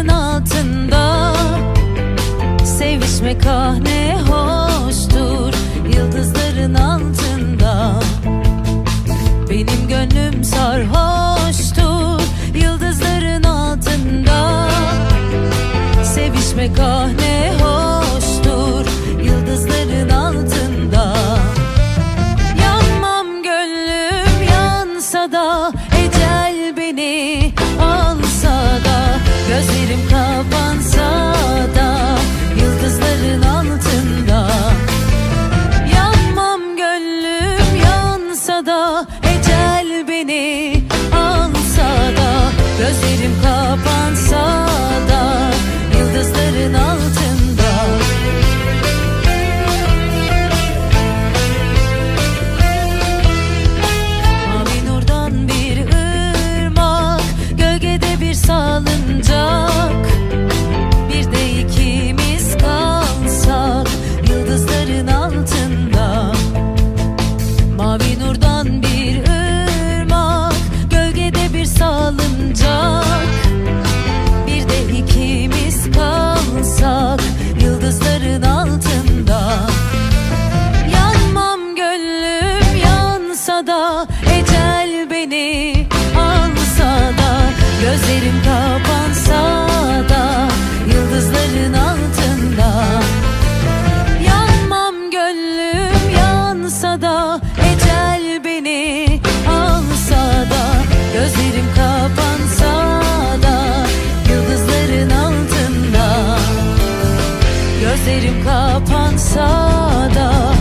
taşların altında Sevişmek ah ne hoştur Yıldızların altında. Benim gönlüm sarhoştur Yıldızların altında. Sevişmek ah ne hoştur Yıldızların altında. Yanmam gönlüm yansa da him close. done. Gözlerim kapansa da